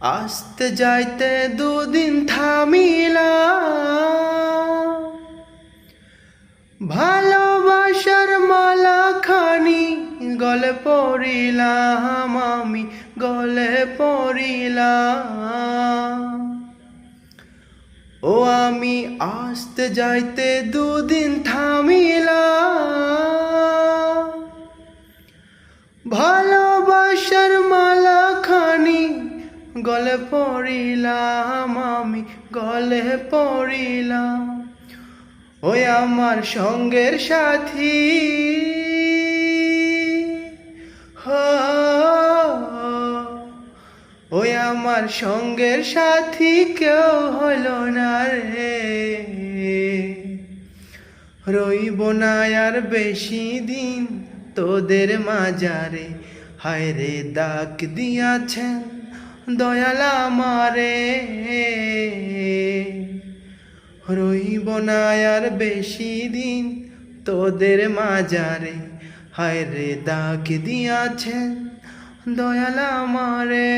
আসতে যাইতে দুদিন থামিলা ভালোবাসার মালা খানি গলে পড়িলাম আমি, গলে পড়িলাম। ও আমি আসতে যাইতে দুদিন থামিলাম। ভালোবাসার মালা গলে পড়িলাম আমি, গলে পড়িলাম। ওই আমার সঙ্গের সাথী। ওই আমার সঙ্গের সাথী কেউ হলো না রে। রইব না আর বেশি দিন তোদের মাজারে। হায় রে দাগ দিয়াছেন দয়ালা মারে রইব না আর বেশি দিন তোদের মাজারে। হায় রে দাগ দিয়াছেন দয়ালা মারে